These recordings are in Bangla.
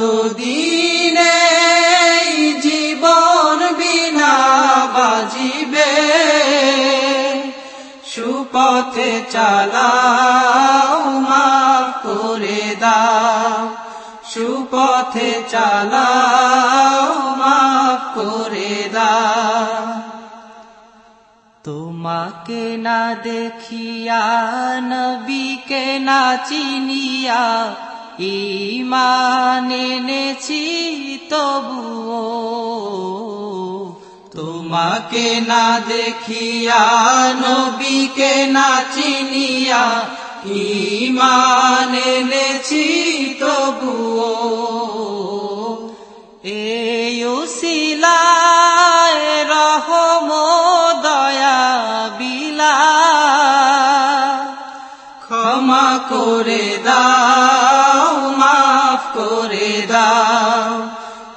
যত দিনে জীবন বিনা বাজিবে? সুপথে চালাও মাফ করে দাও। সুপথে চালাও মাফ করে দাও। তোমাকে না দেখিয়া, নবীকে না চিনিয়া ইমান এনেছি তবুও তোমাকে না দেখিয়া নবীকে না চিনিয়া ইমান এনেছি তবুও। এই উসিলায়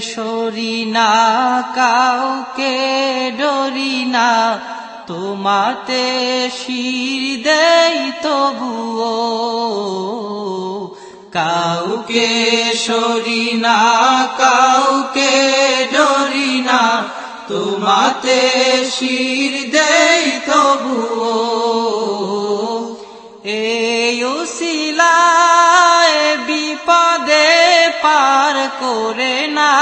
সরি না, কাউকে ডরি না। তোমাতে শির দেই তবুও। কাউকে সরি না, কাউকে ডরি না। তোমাতে শির দেই তবুও। এই উসিলায় বিপদে পার করে না।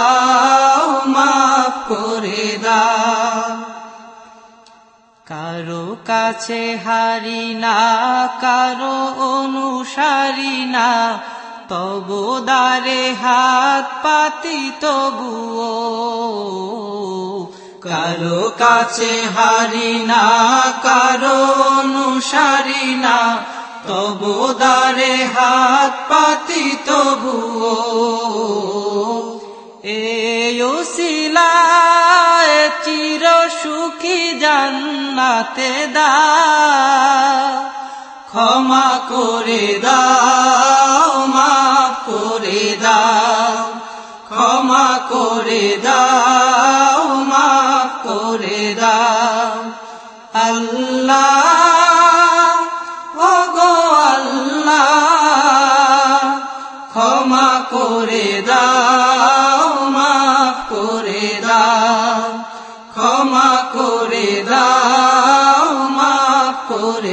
করে দাও কারও কাছে হারি না, কারও অনুসারী না। তবু দারে হাত পাতি তবুও। কারও কাছে হারি না, কারও অনুসারী না। তবু দারে হাত পাতি তবুও। এসিলায় জান্নাতে দা ক্ষমা করে দাও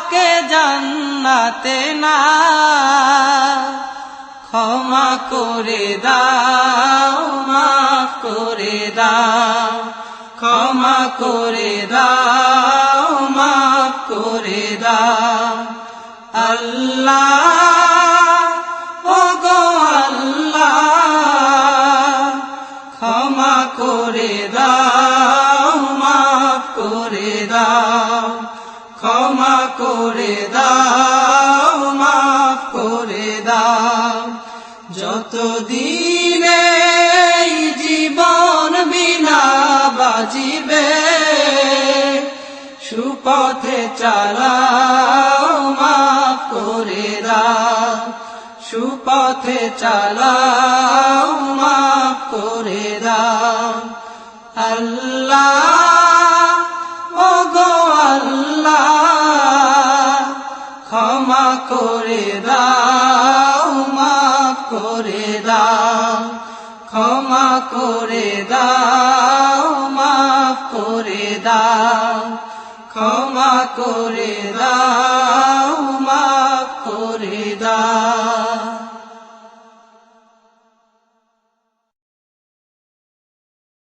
বাবাকে জান্নাতে না। ক্ষমা করে দাও, মাফ করে দাও, ক্ষমা করে দাও, মাফ করে দাও। আল্লাহ ও গো আল্লাহ, ক্ষমা করে দাও। করে যতদিন যত দিনে জীবন বিনা বাজিবে, সুপথে চালাও, মাফ করে সুপথে চালাও, মাফ করে ক্ষমা করে দাও, মাফ করে দাও, ক্ষমা করে দাও, মাফ করে দাও, ক্ষমা করে দাও।